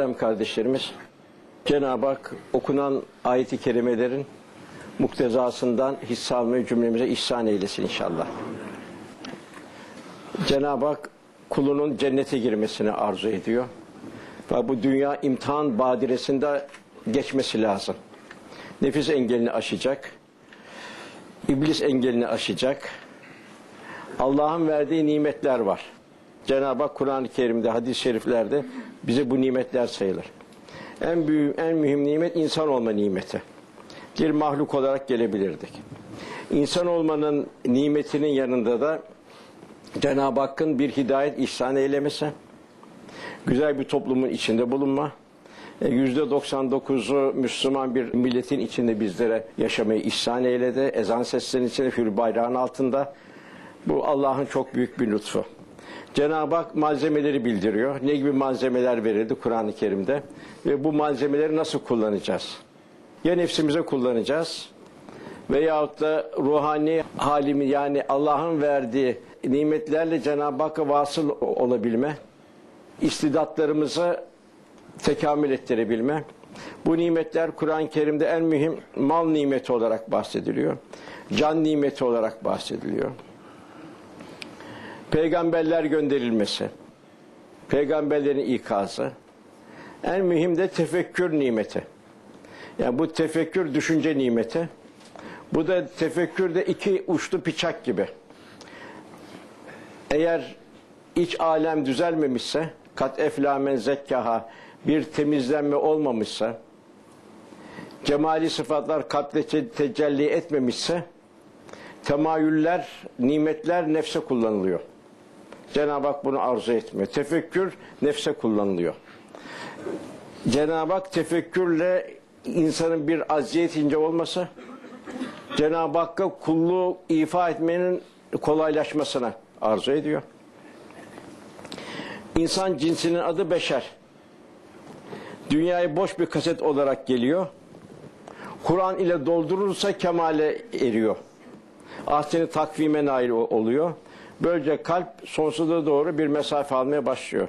Muhterem kardeşlerimiz, Cenab-ı Hak okunan ayet-i kerimelerin muktezasından hisse almayı cümlemize ihsan eylesin inşallah. Cenab-ı Hak kulunun cennete girmesini arzu ediyor. Ve bu dünya imtihan badiresinde geçmesi lazım. Nefis engelini aşacak. İblis engelini aşacak. Allah'ın verdiği nimetler var. Cenab-ı Hak Kur'an-ı Kerim'de, hadis-i şeriflerde bize bu nimetler sayılır. En büyük, en mühim nimet insan olma nimeti. Bir mahluk olarak gelebilirdik. İnsan olmanın nimetinin yanında da Cenab-ı Hakk'ın bir hidayet ihsan eylemesi, güzel bir toplumun içinde bulunma, e, yüzde 99'u Müslüman bir milletin içinde bizlere yaşamayı ihsan eyledi. Ezan seslerinin içinde, hür bayrağın altında. Bu Allah'ın çok büyük bir lütfu. Cenab-ı Hak malzemeleri bildiriyor. Ne gibi malzemeler verildi Kur'an-ı Kerim'de ve bu malzemeleri nasıl kullanacağız? Ya nefsimize kullanacağız veyahut da ruhani halimi yani Allah'ın verdiği nimetlerle Cenab-ı Hakk'a vasıl olabilme, istidatlarımızı tekamül ettirebilme. Bu nimetler Kur'an-ı Kerim'de en mühim mal nimeti olarak bahsediliyor. Can nimeti olarak bahsediliyor. Peygamberler gönderilmesi, peygamberlerin ikazı, en mühim de tefekkür nimeti. Yani bu tefekkür düşünce nimeti. Bu da tefekkürde iki uçlu bıçak gibi. Eğer iç alem düzelmemişse, kat eflamen zekkaha bir temizlenme olmamışsa, cemali sıfatlar kalpte te- tecelli etmemişse, temayüller, nimetler nefse kullanılıyor. Cenab-ı Hak bunu arzu etmiyor. Tefekkür nefse kullanılıyor. Cenab-ı Hak tefekkürle insanın bir aziyet ince olması, Cenab-ı Hakk'a kulluğu ifa etmenin kolaylaşmasına arzu ediyor. İnsan cinsinin adı beşer. Dünyaya boş bir kaset olarak geliyor. Kur'an ile doldurursa kemale eriyor. Ahseni takvime nail oluyor. Böylece kalp sonsuza doğru bir mesafe almaya başlıyor.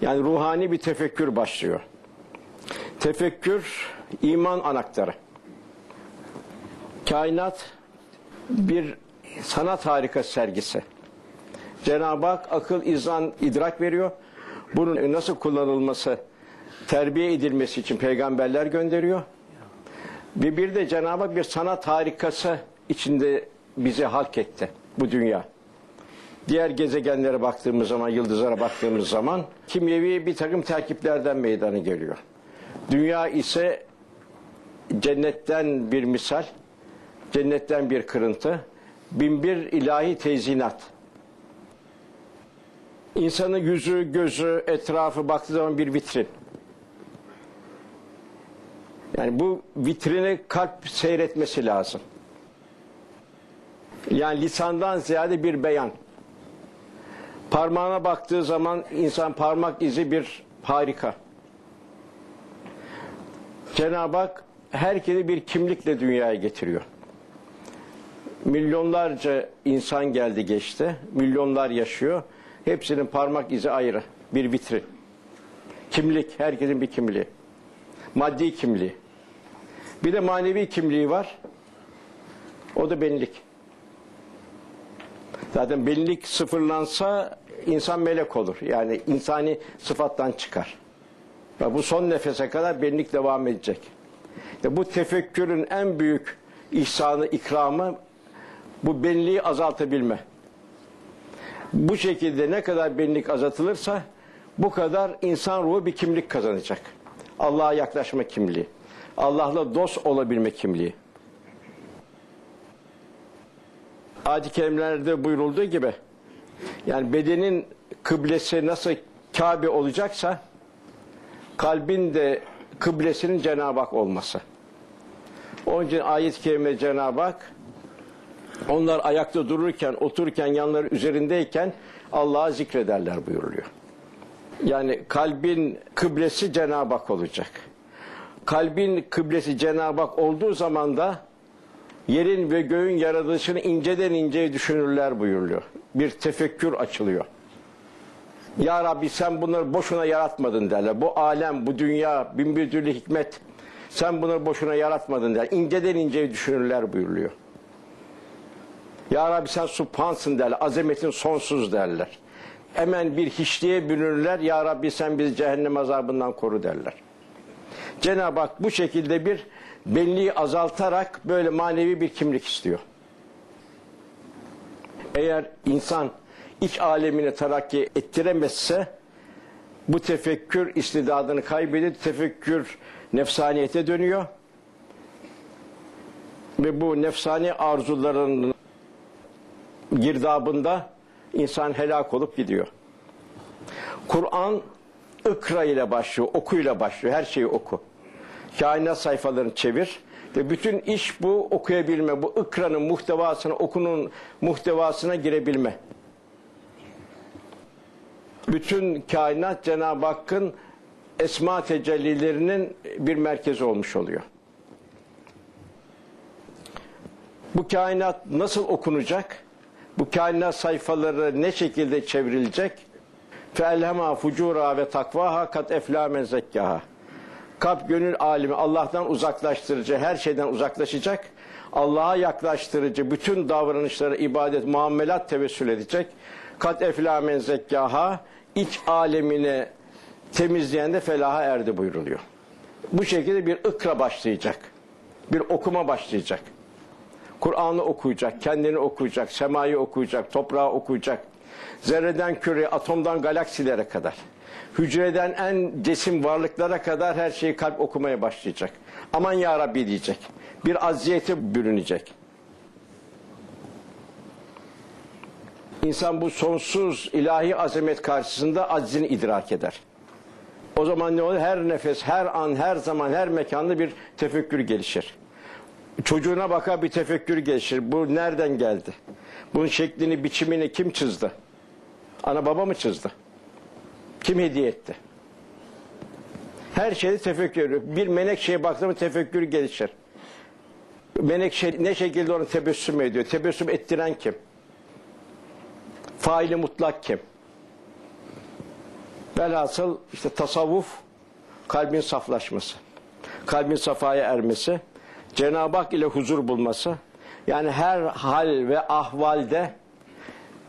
Yani ruhani bir tefekkür başlıyor. Tefekkür iman anahtarı. Kainat bir sanat harikası sergisi. Cenab-ı Hak akıl, izan, idrak veriyor. Bunun nasıl kullanılması, terbiye edilmesi için peygamberler gönderiyor. Ve bir de Cenab-ı Hak bir sanat harikası içinde bizi halk etti bu dünya. Diğer gezegenlere baktığımız zaman, yıldızlara baktığımız zaman kimyevi bir takım terkiplerden meydana geliyor. Dünya ise cennetten bir misal, cennetten bir kırıntı, binbir ilahi tezinat. İnsanın yüzü, gözü, etrafı baktığı zaman bir vitrin. Yani bu vitrini kalp seyretmesi lazım. Yani lisandan ziyade bir beyan. Parmağına baktığı zaman insan parmak izi bir harika. Cenab-ı Hak herkesi bir kimlikle dünyaya getiriyor. Milyonlarca insan geldi geçti. Milyonlar yaşıyor. Hepsinin parmak izi ayrı. Bir vitrin. Kimlik. Herkesin bir kimliği. Maddi kimliği. Bir de manevi kimliği var. O da benlik. Zaten benlik sıfırlansa insan melek olur. Yani insani sıfattan çıkar. Ve bu son nefese kadar benlik devam edecek. İşte bu tefekkürün en büyük ihsanı, ikramı bu benliği azaltabilme. Bu şekilde ne kadar benlik azaltılırsa bu kadar insan ruhu bir kimlik kazanacak. Allah'a yaklaşma kimliği. Allah'la dost olabilme kimliği. Adi kelimelerde buyurulduğu gibi yani bedenin kıblesi nasıl Kabe olacaksa kalbin de kıblesinin Cenab-ı Hak olması. Onun için ayet-i kerime Cenab-ı Hak onlar ayakta dururken, otururken, yanları üzerindeyken Allah'a zikrederler buyuruluyor. Yani kalbin kıblesi Cenab-ı Hak olacak. Kalbin kıblesi Cenab-ı Hak olduğu zaman da yerin ve göğün yaratılışını inceden inceye düşünürler buyuruluyor. Bir tefekkür açılıyor. Ya Rabbi sen bunları boşuna yaratmadın derler. Bu alem, bu dünya, bin bir türlü hikmet. Sen bunları boşuna yaratmadın der. İnceden inceye düşünürler buyuruluyor. Ya Rabbi sen subhansın derler. Azametin sonsuz derler. Hemen bir hiçliğe bürünürler. Ya Rabbi sen bizi cehennem azabından koru derler. Cenab-ı Hak bu şekilde bir benliği azaltarak böyle manevi bir kimlik istiyor. Eğer insan iç alemini terakki ettiremezse bu tefekkür istidadını kaybedip tefekkür nefsaniyete dönüyor. Ve bu nefsani arzuların girdabında insan helak olup gidiyor. Kur'an ikra ile başlıyor, okuyla başlıyor. Her şeyi oku. Kainat sayfalarını çevir. Ve bütün iş bu okuyabilme, bu ikranın muhtevasına, okunun muhtevasına girebilme. Bütün kainat Cenab-ı Hakk'ın esma tecellilerinin bir merkezi olmuş oluyor. Bu kainat nasıl okunacak? Bu kainat sayfaları ne şekilde çevrilecek? Feelhema fucura ve takvaha kat men zekkaha. Kalp gönül alimi Allah'tan uzaklaştırıcı, her şeyden uzaklaşacak. Allah'a yaklaştırıcı bütün davranışları ibadet, muamelat tevessül edecek. Kat efla men zekkaha iç alemini temizleyen de felaha erdi buyruluyor. Bu şekilde bir ikra başlayacak. Bir okuma başlayacak. Kur'an'ı okuyacak, kendini okuyacak, semayı okuyacak, toprağı okuyacak. Zerreden küreye, atomdan galaksilere kadar. Hücreden en cesim varlıklara kadar her şeyi kalp okumaya başlayacak. Aman ya Rabbi diyecek. Bir aziyete bürünecek. İnsan bu sonsuz ilahi azamet karşısında aczini idrak eder. O zaman ne olur? Her nefes, her an, her zaman, her mekanda bir tefekkür gelişir. Çocuğuna bakar bir tefekkür gelişir. Bu nereden geldi? Bunun şeklini, biçimini kim çizdi? Ana baba mı çizdi? Kim hediye etti? Her şeyde tefekkür. Bir menekşeye baktığında tefekkür gelişir. Menekşe ne şekilde onu tebessüm ediyor? Tebessüm ettiren kim? Faili mutlak kim? Velhasıl işte tasavvuf kalbin saflaşması. Kalbin safaya ermesi. Cenab-ı Hak ile huzur bulması. Yani her hal ve ahvalde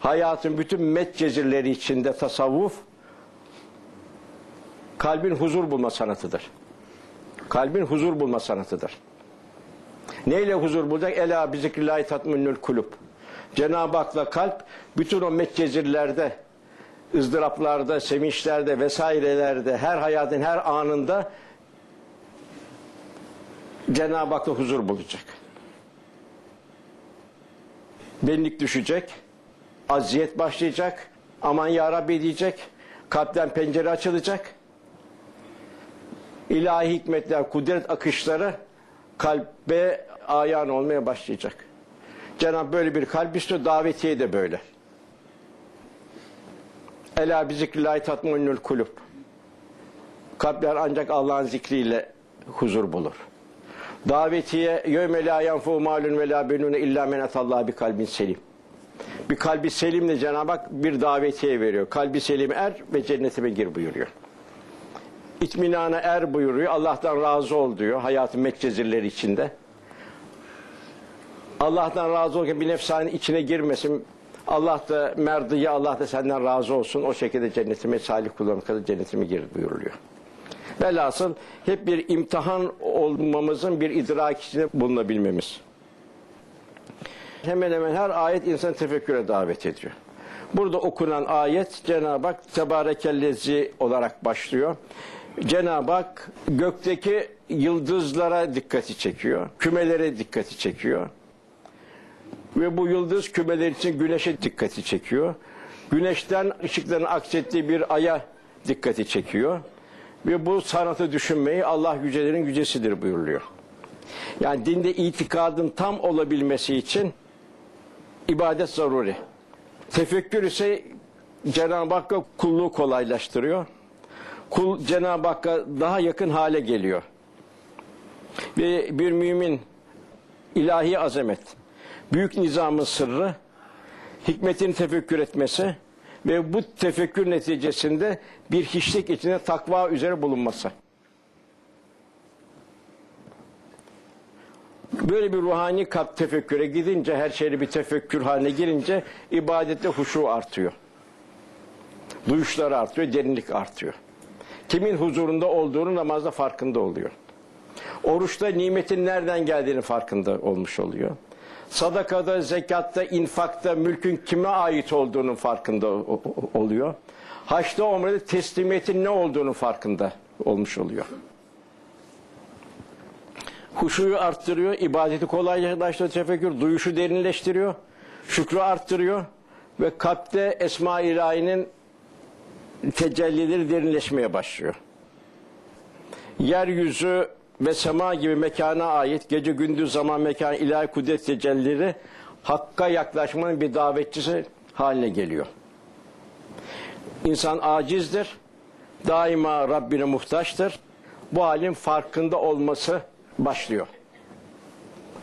hayatın bütün metcezirleri içinde tasavvuf kalbin huzur bulma sanatıdır. Kalbin huzur bulma sanatıdır. Neyle huzur bulacak? Ela bi zikrillahi tatminnül kulub. Cenab-ı Hak'la kalp bütün o metcezirlerde, ızdıraplarda, sevinçlerde vesairelerde, her hayatın her anında Cenab-ı Hak'la huzur bulacak. Benlik düşecek, aziyet başlayacak, aman ya Rabbi diyecek, kalpten pencere açılacak. İlahi hikmetler, kudret akışları kalbe ayan olmaya başlayacak. Cenab-ı böyle bir kalp istiyor, davetiye de böyle. Ela bi zikrillahi tatminnül kulub. Kalpler ancak Allah'ın zikriyle huzur bulur. Davetiye yevme la yanfu malun ve la benune illa men atallaha bi kalbin selim. Bir kalbi selimle Cenab-ı Hak bir davetiye veriyor. Kalbi selim er ve cennetime gir buyuruyor. İtminana er buyuruyor. Allah'tan razı ol diyor hayatın metcezirleri içinde. Allah'tan razı olurken bir nefsane içine girmesin. Allah da merdiye Allah da senden razı olsun. O şekilde cennetime salih kullarım kadar cennetime gir buyuruluyor. Velhasıl hep bir imtihan olmamızın bir idrak içinde bulunabilmemiz. Hemen hemen her ayet insanı tefekküre davet ediyor. Burada okunan ayet Cenab-ı Hak tebarekellezi olarak başlıyor. Cenab-ı Hak gökteki yıldızlara dikkati çekiyor. Kümelere dikkati çekiyor. Ve bu yıldız kümeler için güneşe dikkati çekiyor. Güneşten ışıkların aksettiği bir aya dikkati çekiyor. Ve bu sanatı düşünmeyi Allah yücelerin yücesidir buyuruluyor. Yani dinde itikadın tam olabilmesi için ibadet zaruri. Tefekkür ise Cenab-ı Hakk'a kulluğu kolaylaştırıyor. Kul Cenab-ı Hakk'a daha yakın hale geliyor. Ve bir mümin ilahi azamet, büyük nizamın sırrı, hikmetini tefekkür etmesi ve bu tefekkür neticesinde bir hiçlik içinde takva üzere bulunması. Böyle bir ruhani kat tefekküre gidince, her şeyle bir tefekkür haline girince ibadette huşu artıyor. Duyuşlar artıyor, derinlik artıyor. Kimin huzurunda olduğunu namazda farkında oluyor. Oruçta nimetin nereden geldiğini farkında olmuş oluyor. Sadakada, zekatta, infakta mülkün kime ait olduğunun farkında oluyor. Haçta, umrede teslimiyetin ne olduğunu farkında olmuş oluyor. Huşuyu arttırıyor, ibadeti kolaylaştırıyor, tefekkür, duyuşu derinleştiriyor, şükrü arttırıyor ve kalpte Esma-i İlahi'nin tecellileri derinleşmeye başlıyor. Yeryüzü ve sema gibi mekana ait gece gündüz zaman mekan ilahi kudret tecellileri hakka yaklaşmanın bir davetçisi haline geliyor. İnsan acizdir, daima Rabbine muhtaçtır. Bu halin farkında olması başlıyor.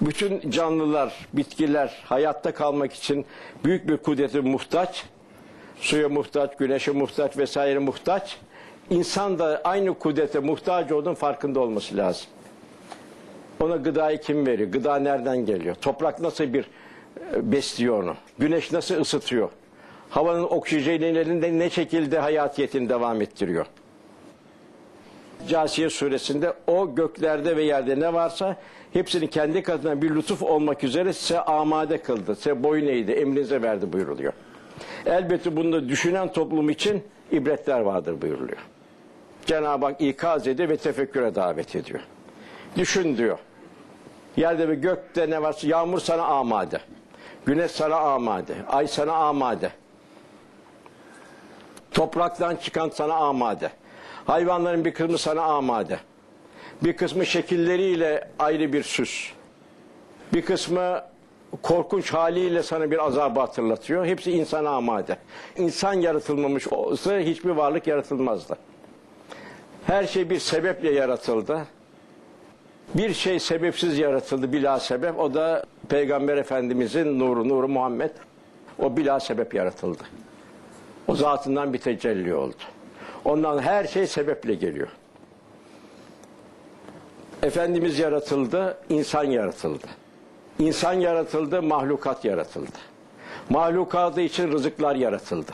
Bütün canlılar, bitkiler hayatta kalmak için büyük bir kudrete muhtaç. Suya muhtaç, güneşe muhtaç vesaire muhtaç. İnsan da aynı kudrete muhtaç olduğunun farkında olması lazım. Ona gıdayı kim veriyor? Gıda nereden geliyor? Toprak nasıl bir e, besliyor onu? Güneş nasıl ısıtıyor? Havanın oksijenlerinde ne şekilde hayatiyetini devam ettiriyor? Casiye suresinde o göklerde ve yerde ne varsa hepsini kendi katına bir lütuf olmak üzere size amade kıldı. Size boyun eğdi, emrinize verdi buyuruluyor. Elbette bunda düşünen toplum için ibretler vardır buyuruluyor. Cenab-ı Hak ikaz ediyor ve tefekküre davet ediyor. Düşün diyor. Yerde ve gökte ne varsa yağmur sana amade. Güneş sana amade. Ay sana amade. Topraktan çıkan sana amade. Hayvanların bir kısmı sana amade. Bir kısmı şekilleriyle ayrı bir süs. Bir kısmı korkunç haliyle sana bir azabı hatırlatıyor. Hepsi insana amade. İnsan yaratılmamış olsa hiçbir varlık yaratılmazdı. Her şey bir sebeple yaratıldı. Bir şey sebepsiz yaratıldı bila sebep. O da Peygamber Efendimizin nuru, nuru Muhammed. O bila sebep yaratıldı. O zatından bir tecelli oldu. Ondan her şey sebeple geliyor. Efendimiz yaratıldı, insan yaratıldı. İnsan yaratıldı, mahlukat yaratıldı. Mahlukatı için rızıklar yaratıldı.